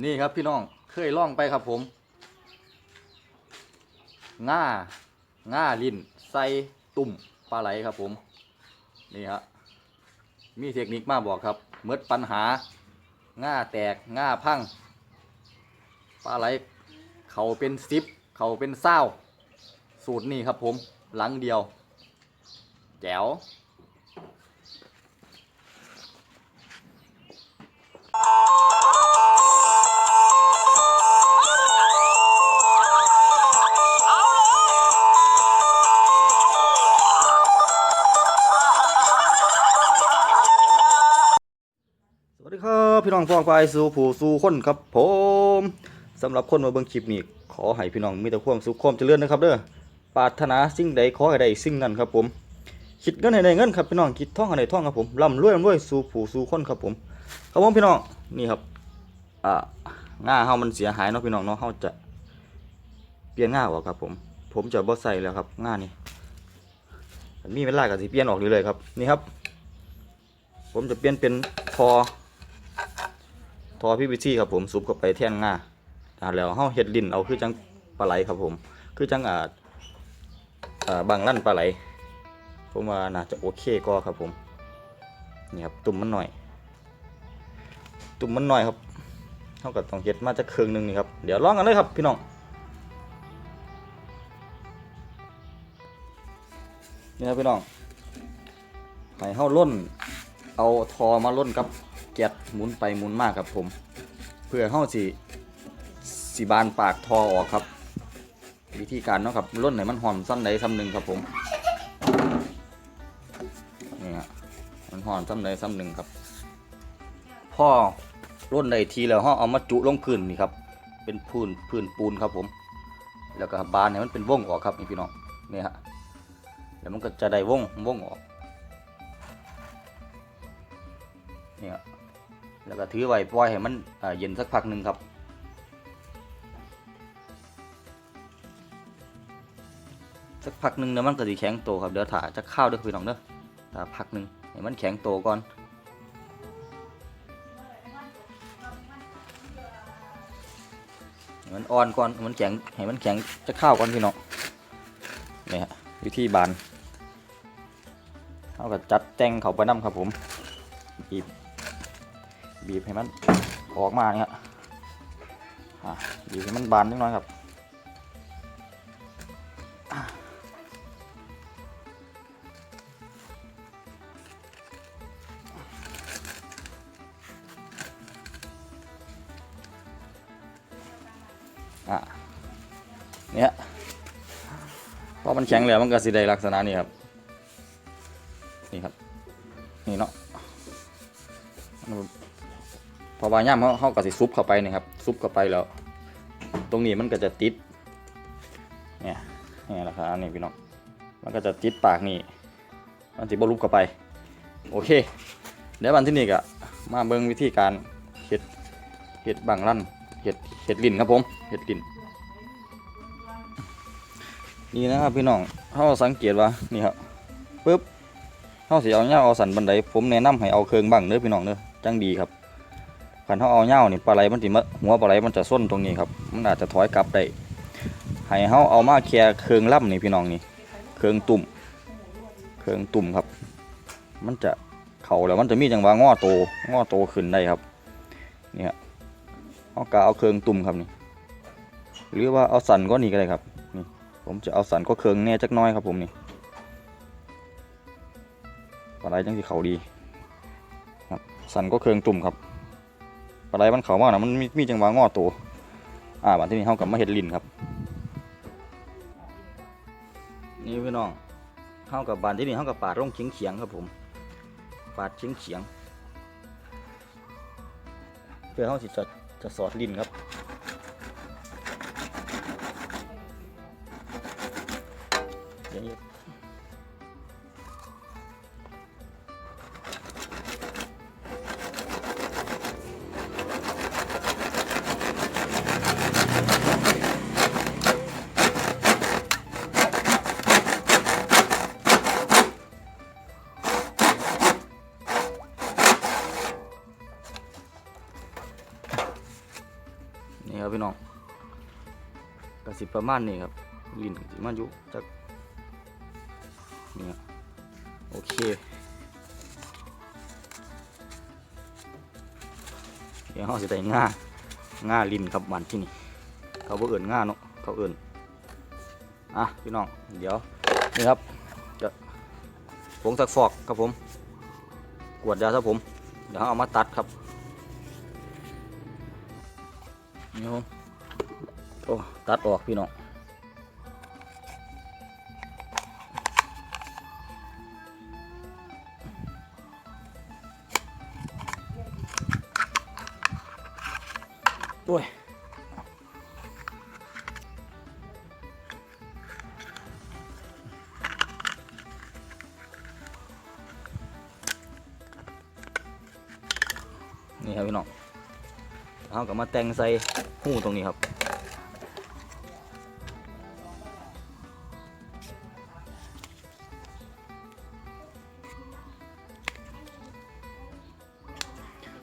นี่ครับพี่น้องเคยล่องไปครับผมง่าง่าลิ้นใส่ตุ่มปลาไหลครับผม นี่ฮะมีเทคนิคมาบอกครับเมื่อปัญหาง่าแตกง่าพังปลาไหลเขาเป็นซิปเขาเป็นเศร้าสูตรนี่ครับผมหลังเดียว แจ๋วส พี่น้องฟองไปสู่ผู้สู่คนครับผมสำหรับคนมาเบิ่งคลิปนี้ขอให้พี่น้องมีแต่ความสุขความเจริญนะครับเด้อปรารถนาสิ่งใดขอให้ได้สิ่งนั้นครับผมคิดเงินให้ได้เงินครับพี่น้องคิดท่องให้ได้ท่องครับผมร่ำรวยร่ำรวยสู่ผู้สู่คนครับผมครับผมพี่น้องนี่ครับอ่าง่าเฮามันเสียหายเนาะพี่น้องเนาะเฮาจะเปลี่ยนง่าออกครับผม ผมจะบ่ใส่แล้วครับง่านี่มีเวลาก็สิเปลี่ยนออกเลยครับนี่ครับ ผมจะเปลี่ยนเป็นทอ ทอพีพีซีครับผมซุปเข้าไปแท่นง่าแล้วเฮาเฮ็ดลิ้นเอาคือจังปลาไหลครับผม คือจังอ่าอ่าบางลั่นปลาไหลผมว่าน่าจะโอเคก็ครับผมนี่ครับตุ่มมันหน่อย ตุ่มมันหน่อยครับเท่ากับต้องเฮ็ดมาจะครึ่องหนึงนี่ครับเดี๋ยวลองกันเลยครับพี่น้องนี่ครับพี่น้องให้เฮาล่นเอาทอมาล่นกับ แก๊สหมุนไปหมุนมากครับผม เพื่อเฮาสิสิบานปากทอออกครับ วิธีการเนาะครับล่นให้มันหอมซ้ำใดซ้ำหนึ่งครับผมนี่ฮะมันหอมซ้ำใดซ้ำหนึ่งครับพ่อล่นได้ทีแล้วเฮาเอามาจุลงพื้นนี่ครับ เป็นพื้นพื้นปูนครับผม แล้วก็บานให้มันเป็นวงออกครับนี่พี่น้องนี่ฮะแล้วมันก็จะได้วงวงออกนี่ย แล้วก็ถือไว้ปล่อยให้มันเย็นสักพักหนึ่งครับ สักพักหนึ่งเดี๋ยวมันก็จะแข็งโตครับเดี๋ยวถ่าจะข้าวด้วยพี่น้องเด้อถ่าพักหนึ่งให้มันแข็งโตก่อนมันอ่อนก่อนมันแข็งให้มันแข็งจะข้าวก่อนพี่น้องนี่ฮะวิธีบานเอาก็จัดแต่งเขาไปน้ำครับผมบีบ บีบให้มันออกมาเนี่ยอะบีบให้มันบานนิดหน่อยครับอะเนี่ยพอมันแข็งแล้วมันก็สิได้ลักษณะนี้ครับ นี่ครับ นี่เนาะ พอบาย่ามเขาเขาก็สิซุปเข้าไปนี่ครับซุปเข้าไปแล้ว ตรงนี้มันก็จะติดเนี่ยนี่แหละครับอันนี้พี่น้องมันก็จะติดปากนี่มันสิบรุปเข้าไป โอเค เดี๋ยววันที่นี่ก็มาเบิ่งวิธีการเห็ดเห็ดบางลั่นเห็ดเห็ดลิ้นครับผมเห็ดลิ้นนี่นะครับพี่น้องเขาสังเกตว่านี่ครับปึ๊บเขาสิเอาเงาเอาสันบันไดผมแนะนำให้เอาเครื่องบังเด้อพี่น้องเด้อจังดีครับ ขันเขาเอาเง่านี่ปลาไหลมันติมาหัวปลาไหลมันจะส้นตรงนี้ครับ มันอาจจะถอยกลับได้ให้เขาเอามาแค่เครื่องล่ำนี่พี่น้องนี่เครื่องตุ่มเครื่องตุ่มครับ มันจะเข่าแล้วมันจะมีจังหวะงอโตงอโตขึ้นได้ครับนี่ฮะเอากาเอาเครื่องตุ่มครับนี่หรือว่าเอาสันก็นี่ก็ได้ครับนี่ผมจะเอาสันก็เครื่องแน่จักน้อยครับผมนี่ปลาไหลจังที่เขาดีครับสันก็เครื่องตุ่มครับ ปลาไหลมันเขามากนะมันมีมีจังหวะงอตัวอ่าบัดที่นี้เขากับมาเห็ดลินครับ นี่พี่น้องเข้ากับบานที่นี่เข้ากับปาดร่องเฉียงเฉียงครับผมปาดเฉียงเฉียงเพื่อเขาสิจะจะสอดลินครับอย่า กระสิประมาณนี้ครับลิ้นสิมันอยู่จากเนี่ยโอเคเดี๋ยวเราจะได้ง่าง่าลิ้นครับมันที่นี่เขาบ่เอิ่นง่าเนาะเขาเอิ่นอะพี่น้องเดี๋ยวนี่ครับจะผงสักฟอกครับผมกวดยาครับผมเดี๋ยวเอามาตัดครับนี่ครับ อ้ตัดออกพี่น้องโอ้ยนี่ครับพี่น้องเอากลับมาแต่งใส่หูตรงนี้ครับ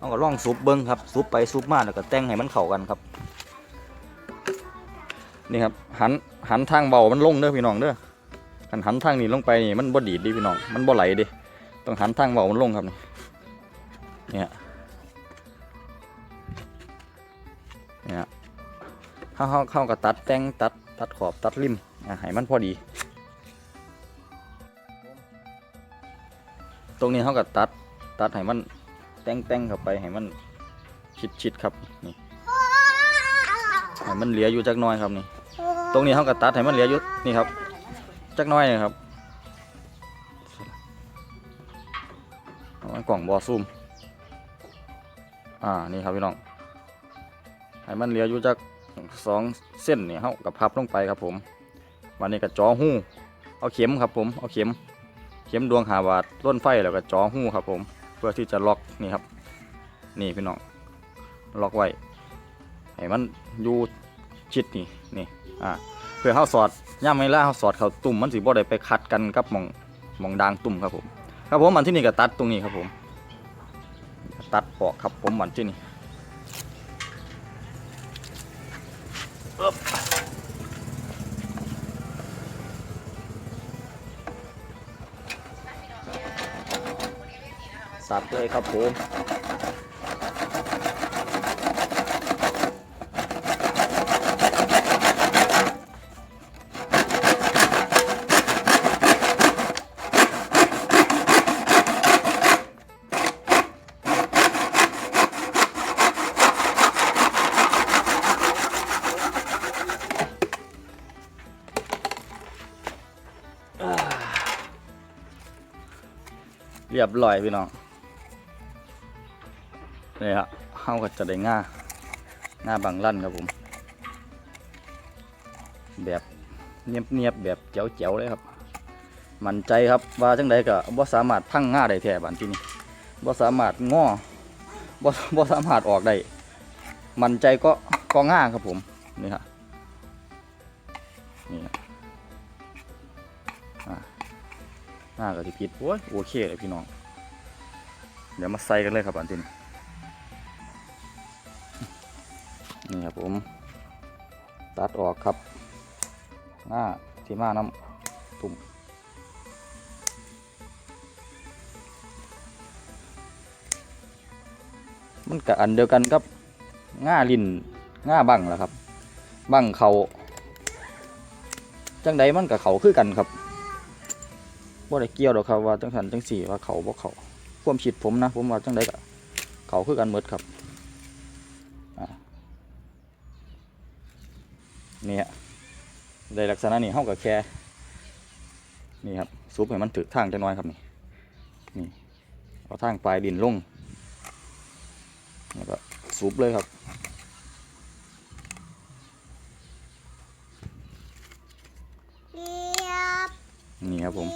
เอาก็ล่องซุปเบิ้งครับซุปไปซุปมาแล้วก็แต่งให้มันเข้ากันครับ นี่ครับหันหันทางเบามันลงเด้อพี่น้องเด้อหันหันทางนี้ลงไปนี่มันบ่ดีดดิพี่น้องมันบ่ไหลดิต้องหันทางเบามันลงครับนี่เนี่ยเนี่ยเข้าเข้าเข้ากับตัดแต่งตัดตัดขอบตัดริมอะให้มันพอดี ตรงนี้เขากับตัดตัดให้มัน แต่งแต่งเข้าไปให้มันชิดชิดๆครับนี่ให้มันเหลืออยู่จักหน้อยครับนี่ ตรงนี้เขาก็ตัดให้มันเหลืออยู่นี่ครับจักหน้อยนะครับเอาไว้กล่องบอซูมอ่านี่ครับพี่น้องให้มันเหลืออยู่จักสองเส้นนี่เขากับพับลงไปครับผมวันนี้ก็จ่อหู้เอาเข็มครับผมเอาเข็ม เข็มดวงหาบาทต้นไฟแล้วก็จ่อหู้ครับผม เพื่อที่จะล็อกนี่ครับ นี่พี่น้องล็อกไว้ให้มันอยู่ชิดนี่นี่อ่าเพื่อเขาสอดย่ามไม่ล่าเขาสอดเขาตุ่มมันสีบ่ได้ไปขัดกันกับมองมองดางตุ่มครับผม ครับผมมันที่นี่ก็ตัดตรงนี้ครับผม ตัดปอกครับผมมันที่นี่ ตัดเลยครับผมเรียบร้อยพี่น้อง เฮาก็จะได้ง่าง่าบางลั่นครับผม แบบเนียบๆแบบเจ๋วๆเลยครับ มั่นใจครับว่าจังใดก็บ่สามารถพังง่าได้แท้บันที่นี่บ่สามารถง้อบ่บ่สามารถออกได้มั่นใจก็ก็ง่าครับผมนี่ครับนี่ครับหน้าก็ที่พิษโอ้ยโอเคเลยพี่น้อง เดี๋ยวมาใส่กันเลยครับอันที่นี้ นี่ครับผม ตัดออกครับ หน้าที่มาน้ำตุ่มมันกับอันเดียวกันครับง่าลินง่าบังแหละครับ บังเขาจังใดมันกับเขาคือกันครับบ่ได้เกี่ยวดอกครับว่าจังสันจังสี่ว่าเขาบ่เขาความคิดผมนะ ผมว่าจังไดก็เขาคือกันหมดครับอ่า เนี่ยในลักษณะนี้เฮากับแค่นี่ครับซุปให้มันถึกทางจังน้อยครับนี่นี่เอาทางปลายดินลงแล้วก็ซุปเลยครับเรียบนี่ครับผม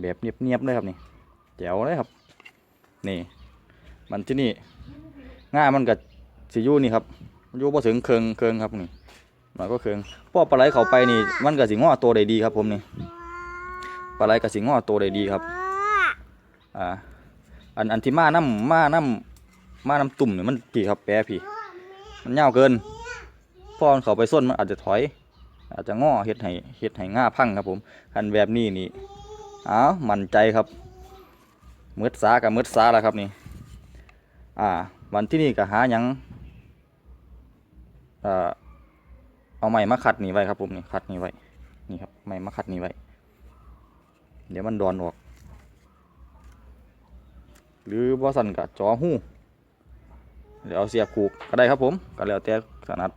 เรียบแบบเนียบๆเลยครับนี่แจ๋วเลยครับ นี่ มันที่นี่ง่ายมันกับสิอยูนี่ครับ อยู่พอถึงเคืองเคืองครับนี่มันก็เคืองพอปลาไหลเขาไปนี่ มันกับสิงอตัวได้ดีครับผมนี่ปลาไหลกับสิงอตัวได้ดีครับอ่าอันอันที่มาน้ำมาน้ำมาน้ำตุ่มเนี่ยมันพี่ครับแปรพี่ มันยาเกินพ่อเขาไปส้นมันอาจจะถอย อาจจะง้อเฮ็ดให้เฮ็ดให้ง่าพังครับผมคันแบบนี้นี่อ้าวมั่นใจครับมืดสากับมืดสาแล้วครับนี่ อ่า วันที่นี่ก็หายัง เอาไม้มาขัดนี่ไว้ครับผมนี่ขัดนี่ไว้นี่ครับไม้มาขัดนี่ไว้ เดี๋ยวมันดอนออก หรือว่าสั่นกับจอหู้เดี๋ยวเอาเสียบผูกก็ได้ครับผมก็แล้วแต่ขนาด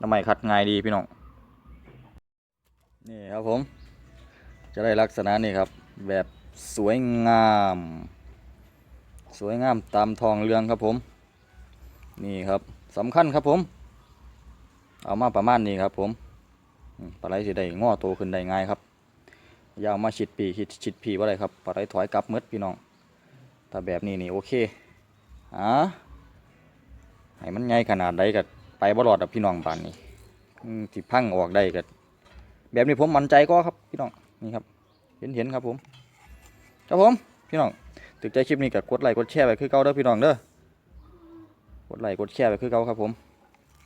ทำไมขัดง่ายดีพี่น้องนี่ครับผม จะได้ลักษณะนี่ครับ แบบสวยงาม สวยงามตามทองเรืองครับผม นี่ครับ สำคัญครับผม เอามาประมาณนี้ครับผมปลาไหลสิได้งอโตขึ้นได้ง่ายครับยาวมาชิดปีชิดชิดปีว่าไรครับปลาไหลถอยกลับมืดพี่น้องถ้าแบบนี้นี่โอเคอ่าให้มันใหญ่ขนาดใดก็ไปบ่รอดกับพี่น้องบานนี้ที่พังออกได้ก็แบบนี้ผมมั่นใจก็ครับพี่น้องนี่ครับ เห็นเห็นครับผม ครับผมพี่น้องถึกใจคลิปนี้ก็กดไลค์กดแชร์ไปคือเก่าเด้อพี่น้องเด้อ ดไลค์กดแชร์ไปคือเขาครับผม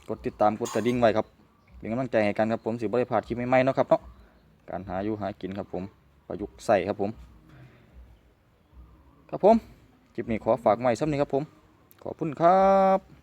กดติดตามกดกระดิ่งไว้ครับ เป็นกำลังใจให้กันครับผมสิบ่ได้พลาดคลิปใหม่ๆเนาะครับเนาะ การหาอยู่หากินครับผม ประยุกต์ใส่ครับผม ครับผม คลิปนี้ขอฝากไว้ซ้ำนี้ครับผม ขอบคุณครับ